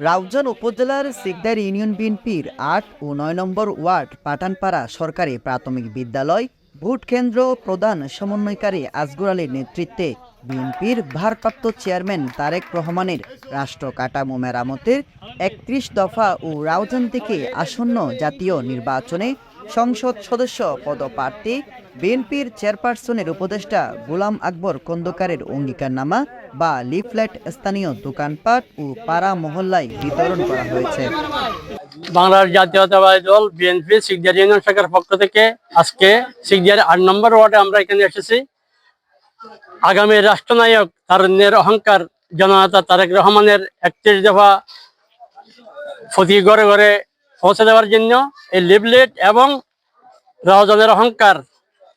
রাউজান উপজেলার সিকদার ইউনিয়ন বিএনপির আট ও নয় নম্বর ওয়ার্ড পাটানপাড়া সরকারি প্রাথমিক বিদ্যালয় ভোট কেন্দ্র প্রধান সমন্বয়কারী আজগুর আলীর নেতৃত্বে বিএনপির ভারপ্রাপ্ত চেয়ারম্যান তারেক রহমানের রাষ্ট্র কাঠামো মেরামতের একত্রিশ দফা ও রাউজান থেকে আসন্ন জাতীয় নির্বাচনে সংসদ সদস্য পদপ্রার্থী, বিএনপির চেয়ারপারসনের উপদেষ্টা গোলাম আকবর কন্দকারের অঙ্গীকারনামা বা লিফলেট স্থানীয় দোকানপাট ও পাড়া মহল্লায় বিতরণ করা হয়েছে। বাংলার জাতীয়তাবাদী দল, বিএনপি সিকদার ইউনিয়ন শাখার পক্ষ থেকে আজকে সিকদার আট নম্বর ওয়ার্ডে আমরা এখানে এসেছি। আগামী রাষ্ট্রনায়ক তারুণ্যের অহংকার জননেতা তারেক রহমানের একত্রিশ দফা প্রতি ঘরে ঘরে পৌঁছে দেওয়ার জন্য এই লিফলেট এবং রাজনের অহংকার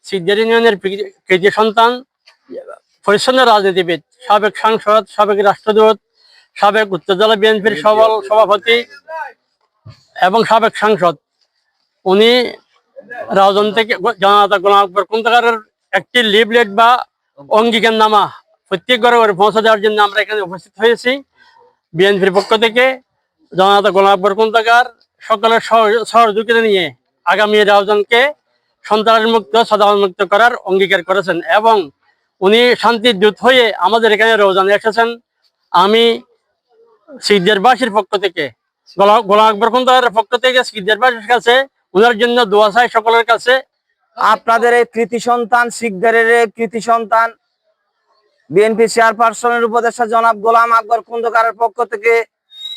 সিকদার ইউনিয়নের সন্তান, পরিচ্ছন্ন রাজনীতিবিদ, সাবেক সাংসদ, সাবেক রাষ্ট্রদূত, সাবেক উত্তর জেলা বিএনপির সবল সভাপতি এবং সাবেক সাংসদ। উনি রাজন থেকে জনতা গোলাম আকবর কুন্তকারের একটি লিফলেট বা অঙ্গীকার নামা প্রত্যেক ঘরে ঘরে পৌঁছে দেওয়ার জন্য আমরা এখানে উপস্থিত হয়েছি। বিএনপির পক্ষ থেকে জনতা গোলাম আকবর কুন্তকার সকলের সহযোগিতা নিয়ে আগামী রাজনকে সন্ত্রাস মুক্ত সাধারণ মুক্ত করার অঙ্গীকার করেছেন এবং উনি শান্তির দূত হয়ে আমাদের এখানে রোজানে এসেছেন। আমি সিদ্ধারবাসীর পক্ষ থেকে, গোলা- আকবর পক্ষ থেকে সিদ্ধারবাসীর কাছে ওনার জন্য দোয়া চাই সকলের কাছে। আপনাদের এই কৃতি সন্তান শিখদারের কৃতি সন্তান, বিএনপি চেয়ারপারসনের উপদেষ্টা জনাব গোলাম আকবর কুন্দকারের পক্ষ থেকে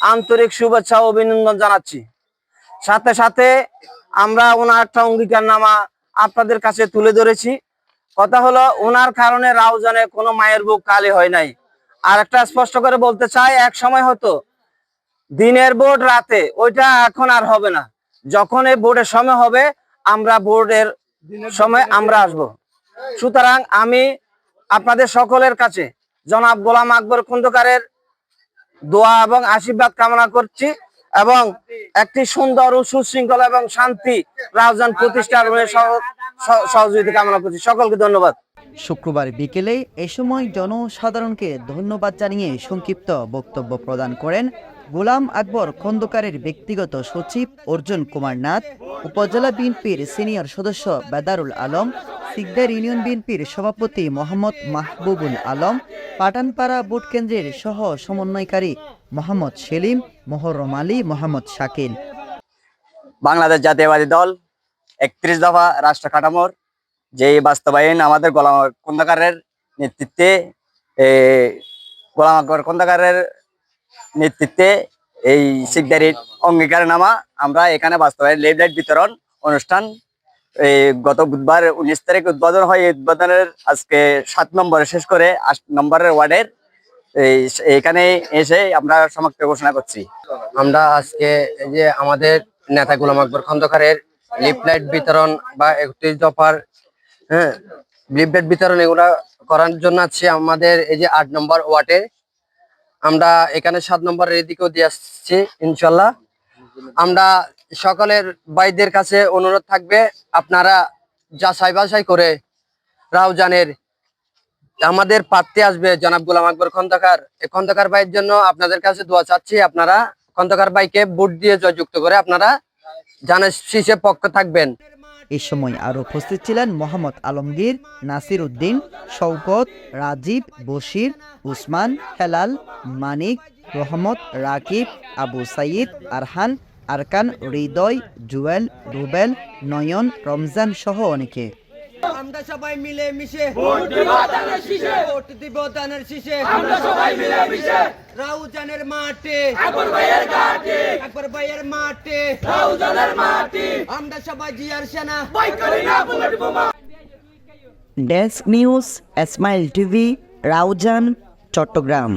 আন্তরিক শুভেচ্ছা ও অভিনন্দন জানাচ্ছি। সাথে সাথে আমরা ওনার একটা অঙ্গীকার নামা আপনাদের কাছে তুলে ধরেছি। কথা হলো ওনার কারণে রাউজানে কোনো মায়ের বুক কালি হয় নাই। আর একটা স্পষ্ট করে বলতে চাই এক সময় হতো দিনের বোর্ড রাতে ওইটা এখন আর হবে না। যখন এই বোর্ডের সময় হবে আমরা বোর্ডের সময় আমরা আসব। সুতরাং আমি আপনাদের সকলের কাছে জনাব গোলাম আকবর খন্দকারের দোয়া এবং আশীর্বাদ কামনা করছি। এবং একটি সুন্দর ও সুশৃঙ্খল এবং শান্তি রাজধান প্রতিষ্ঠার সহযোগিতা কামনা করছি। সকলকে ধন্যবাদ। শুক্রবার বিকেলে এ সময় জনসাধারণকে ধন্যবাদ জানিয়ে সংক্ষিপ্ত বক্তব্য প্রদান করেন গোলাম আকবর খন্দকারের ব্যক্তিগত সচিব অর্জুন কুমার নাথ, উপজেলা বিএনপির সিনিয়র সদস্য বেদারুল আলম সিকদার ইউনিয়ন বিএনপির সভাপতি মোহাম্মদ মাহবুবুল আলম, পাটানপাড়া ভোট কেন্দ্রের সহ সমন্বয়কারী মোহাম্মদ সেলিম, মোহরম আলী, মোহাম্মদ শাকিল। বাংলাদেশ জাতীয়বাদী দল, একত্রিশ দফা রাষ্ট্র কাঠামোর যে বাস্তবায়ন আমাদের গোলাম খন্দকারের নেতৃত্বে গোলাম আকবর খন্দকারের নেতৃত্বে এই শিখদারির অঙ্গীকারনামা আমরা এখানে বাস্তবায়ন লেফলেট বিতরণ অনুষ্ঠান এই গত বুধবার উনিশ তারিখ উদ্বোধন হয়। এই উদ্বোধনের আজকে সাত নম্বরে, শেষ করে আট নম্বরের ওয়ার্ডের এখানে এসে আমরা সমাপ্ত ঘোষণা করছি। আমরা আজকে যে আমাদের নেতা গুলাম আকবর খন্দকারের লিফলেট বিতরণ বা একত্রিশ দফার হ্যাঁ লিফলেট বিতরণ এগুলা করার জন্য আছি আমাদের এই যে আট নম্বর ওয়ার্ডে আমরা এখানে সাত নম্বরের এদিকেও দিয়ে আসছি, ইনশাল্লাহ। আমরা সকলের ভাইদের কাছে অনুরোধ থাকবে, আপনারা যাচাই বাছাই করে রাউজানের আমাদের পাত্রে আসবে, জনাব গোলাম আকবর খন্দকার। খন্দকার ভাইয়ের জন্য আপনাদের কাছে দোয়া চাচ্ছি, আপনারা খন্দকার ভাইকে ভোট দিয়ে জয়যুক্ত করে আপনারা জানের শীর্ষে পক্ষ থাকবেন। এই সময় আরও উপস্থিত ছিলেন মোহাম্মদ আলমগীর, নাসির উদ্দিন, শওকত, রাজীব, বশির, উসমান, হেলাল, মানিক, রহমত, রাকিব, আবু সাইদ, আরহান আরকান হৃদয় জুয়েল রুবেল নয়ন রমজান সহ অনেকে। আমরা সবাই মিলে মিশে। ভোট দিব দানের শীষে। ভোট দিব দানের শীষে। আমরা সবাই মিলে মিশে। রাউজানের মাঠে। আকবর ভাইয়ের ঘাটে। আকবর ভাইয়ের মাঠে। রাউজানের মাঠে। আমরা সবাই জিয়ার সেনা। বই করি না বুলেট বোমা। Desk news Esmail TV Raozan Chattogram.